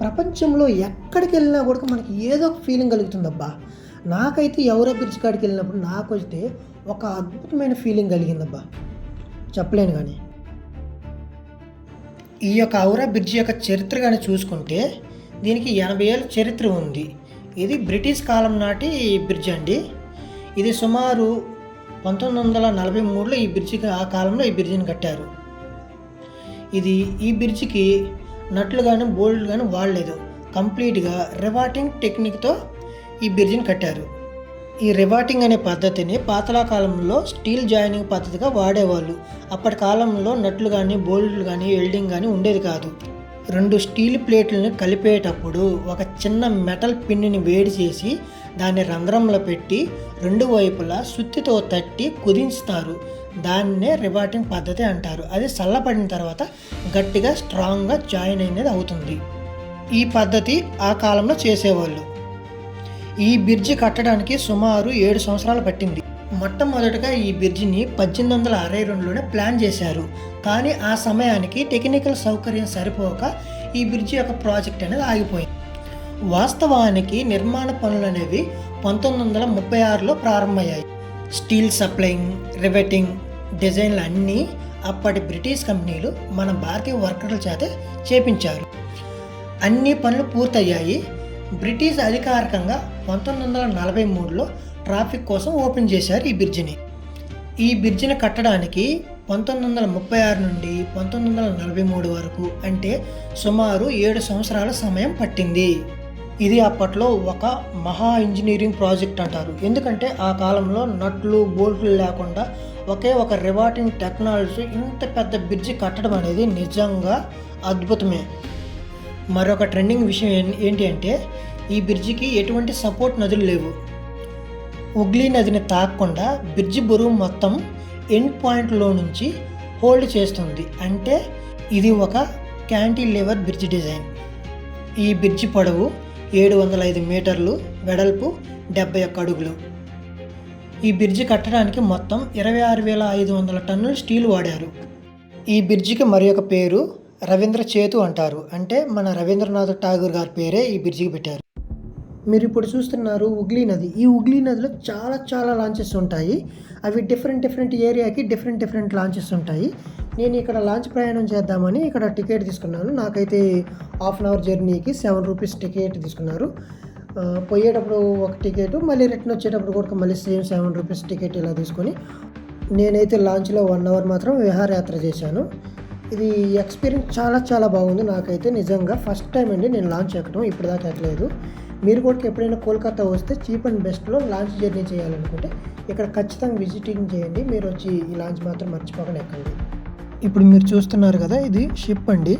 ప్రపంచంలో ఎక్కడికి వెళ్ళినా కూడా మనకి ఏదో ఒక ఫీలింగ్ కలుగుతుందబ్బా. నాకైతే ఎవరో బ్రిడ్జ్ కాడికి వెళ్ళినప్పుడు నాకు వస్తే ఒక అద్భుతమైన ఫీలింగ్ కలిగిందబ్బా. చెప్పలేను కానీ ఈ యొక్క ఔరా బ్రిడ్జ్ యొక్క చరిత్ర కానీ చూసుకుంటే దీనికి ఎనభై ఏళ్ళ చరిత్ర ఉంది. ఇది బ్రిటిష్ కాలం నాటి బ్రిడ్జ్ అండి. ఇది సుమారు పంతొమ్మిది వందల నలభై మూడులో ఈ బ్రిడ్జికి ఆ కాలంలో ఈ బ్రిడ్జిని కట్టారు. ఇది ఈ బ్రిడ్జికి నట్లు కానీ కానీ వాడలేదు. కంప్లీట్గా రివాటింగ్ టెక్నిక్తో ఈ బ్రిడ్జిని కట్టారు. ఈ రివాటింగ్ అనే పద్ధతిని పాతలా కాలంలో స్టీల్ జాయినింగ్ పద్ధతిగా వాడేవాళ్ళు. అప్పటి కాలంలో నట్లు కానీ బోల్డ్లు కానీ వెల్డింగ్ కానీ ఉండేది కాదు. రెండు స్టీల్ ప్లేట్లను కలిపేటప్పుడు ఒక చిన్న మెటల్ పిన్నిని వేడి చేసి దాన్ని రంధ్రంలో పెట్టి రెండు వైపులా సుత్తితో తట్టి కుదించుతారు. దాన్నే రివాటింగ్ పద్ధతి అంటారు. అది చల్లబడిన తర్వాత గట్టిగా స్ట్రాంగ్గా జాయిన్ అయినది అవుతుంది. ఈ పద్ధతి ఆ కాలంలో చేసేవాళ్ళు. ఈ బ్రిడ్జి కట్టడానికి సుమారు ఏడు సంవత్సరాలు పట్టింది. మొట్టమొదటగా ఈ బ్రిడ్జిని పద్దెనిమిది వందల అరవై రెండులోనే ప్లాన్ చేశారు. కానీ ఆ సమయానికి టెక్నికల్ సౌకర్యం సరిపోక ఈ బ్రిడ్జి యొక్క ప్రాజెక్ట్ అనేది ఆగిపోయింది. వాస్తవానికి నిర్మాణ పనులు అనేవి పంతొమ్మిది వందల ముప్పై ఆరులో ప్రారంభమయ్యాయి. స్టీల్ సప్లయింగ్ రివెటింగ్ డిజైన్లు అన్నీ అప్పటి బ్రిటిష్ కంపెనీలు మన భారతీయ వర్కర్ల చేత చేపించారు. అన్ని పనులు పూర్తయ్యాయి. బ్రిటిష్ అధికారికంగా పంతొమ్మిది వందల నలభై మూడులో ట్రాఫిక్ కోసం ఓపెన్ చేశారు ఈ బ్రిడ్జిని. ఈ బ్రిడ్జిని కట్టడానికి పంతొమ్మిది వందల ముప్పై ఆరు నుండి పంతొమ్మిది వందల నలభై మూడు వరకు అంటే సుమారు ఏడు సంవత్సరాల సమయం పట్టింది. ఇది అప్పట్లో ఒక మహా ఇంజనీరింగ్ ప్రాజెక్ట్ అంటారు. ఎందుకంటే ఆ కాలంలో నట్లు బోల్ట్లు లేకుండా ఒకే ఒక రివాటింగ్ టెక్నాలజీ ఇంత పెద్ద బ్రిడ్జి కట్టడం అనేది నిజంగా అద్భుతమే. మరొక ట్రెండింగ్ విషయం ఏంటి అంటే ఈ బ్రిడ్జికి ఎటువంటి సపోర్ట్ నదులు లేవు. ఉగ్లీ నదిని తాకకుండా బ్రిడ్జి బరువు మొత్తం ఎండ్ పాయింట్లో నుంచి హోల్డ్ చేస్తుంది. అంటే ఇది ఒక క్యాంటిలివర్ బ్రిడ్జ్ డిజైన్. ఈ బ్రిడ్జి పొడవు ఏడు వందల ఐదు మీటర్లు వెడల్పు డెబ్బై ఒక్క అడుగులు. ఈ బ్రిడ్జి కట్టడానికి మొత్తం ఇరవై ఆరు వేల ఐదు వందల టన్నులు స్టీల్ వాడారు. ఈ బ్రిడ్జికి మరి ఒక పేరు రవీంద్ర చేతు అంటారు. అంటే మన రవీంద్రనాథ్ ఠాగూర్ గారి పేరే ఈ బ్రిడ్జికి పెట్టారు. మీరు ఇప్పుడు చూస్తున్నారు ఉగ్లీ నది. ఈ ఉగ్లీ నదిలో చాలా చాలా లాంచెస్ ఉంటాయి. అవి డిఫరెంట్ డిఫరెంట్ ఏరియాకి డిఫరెంట్ డిఫరెంట్ లాంచెస్ ఉంటాయి. నేను ఇక్కడ లాంచ్ ప్రయాణం చేద్దామని ఇక్కడ టికెట్ తీసుకున్నాను. నాకైతే హాఫ్ అన్ అవర్ జర్నీకి సెవెన్ రూపీస్ టికెట్ తీసుకున్నారు. పోయేటప్పుడు ఒక టికెట్ మళ్ళీ రిటర్న్ వచ్చేటప్పుడు కూడా మళ్ళీ సేమ్ సెవెన్ రూపీస్ టికెట్ ఇలా తీసుకొని నేనైతే లాంచ్లో వన్ అవర్ మాత్రం విహారయాత్ర చేశాను. ఇది ఎక్స్పీరియన్స్ చాలా చాలా బాగుంది. నాకైతే నిజంగా ఫస్ట్ టైం అండి నేను లాంచ్ ఎక్కడం ఇప్పటిదాకా ఎక్కలేదు మీరు కూడా ఎప్పుడైనా కోల్కతా వస్తే చీప్ అండ్ బెస్ట్లో లాంచ్ జర్నీ చేయాలనుకుంటే ఇక్కడ ఖచ్చితంగా విజిటింగ్ చేయండి. మీరు వచ్చి ఈ లాంచ్ మాత్రం మర్చిపోకుండా ఎక్కండి. ఇప్పుడు మీరు చూస్తున్నారు కదా ఇది షిప్ అండి.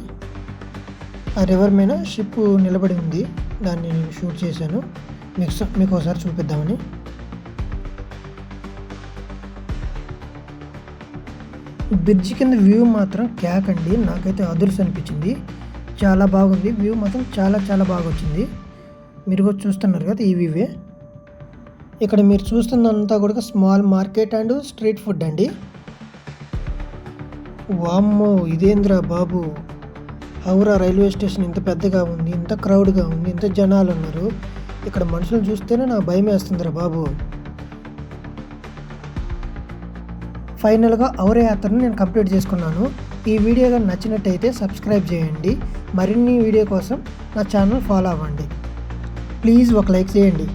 ఆ రివర్ మీద షిప్ నిలబడి ఉంది. దాన్ని నేను షూట్ చేశాను. మీకు మీకు ఒకసారి చూపిద్దామని. బ్రిడ్జ్ కింద వ్యూ మాత్రం క్యాక్ అండి నాకైతే అదుర్స్ అనిపించింది. చాలా బాగుంది. వ్యూ మాత్రం చాలా చాలా బాగా వచ్చింది మీరు కూడా చూస్తున్నారు కదా ఈ వ్యూవే ఇక్కడ మీరు చూస్తున్నంతా కూడా small market and street food అండి. వామ్మో ఇదేంద్రా బాబు? హౌరా రైల్వే స్టేషన్ ఇంత పెద్దగా ఉంది ఇంత క్రౌడ్గా ఉంది ఇంత జనాలు ఉన్నారు ఇక్కడ మనుషులు చూస్తేనే నాకు భయం వేస్తుందిరా బాబు. ఫైనల్గా అవరే యాత్రను నేను కంప్లీట్ చేసుకున్నాను. ఈ వీడియో కానీ నచ్చినట్టయితే సబ్స్క్రైబ్ చేయండి. మరిన్ని వీడియో కోసం నా ఛానల్ ఫాలో అవ్వండి. ప్లీజ్ ఒక లైక్ చేయండి.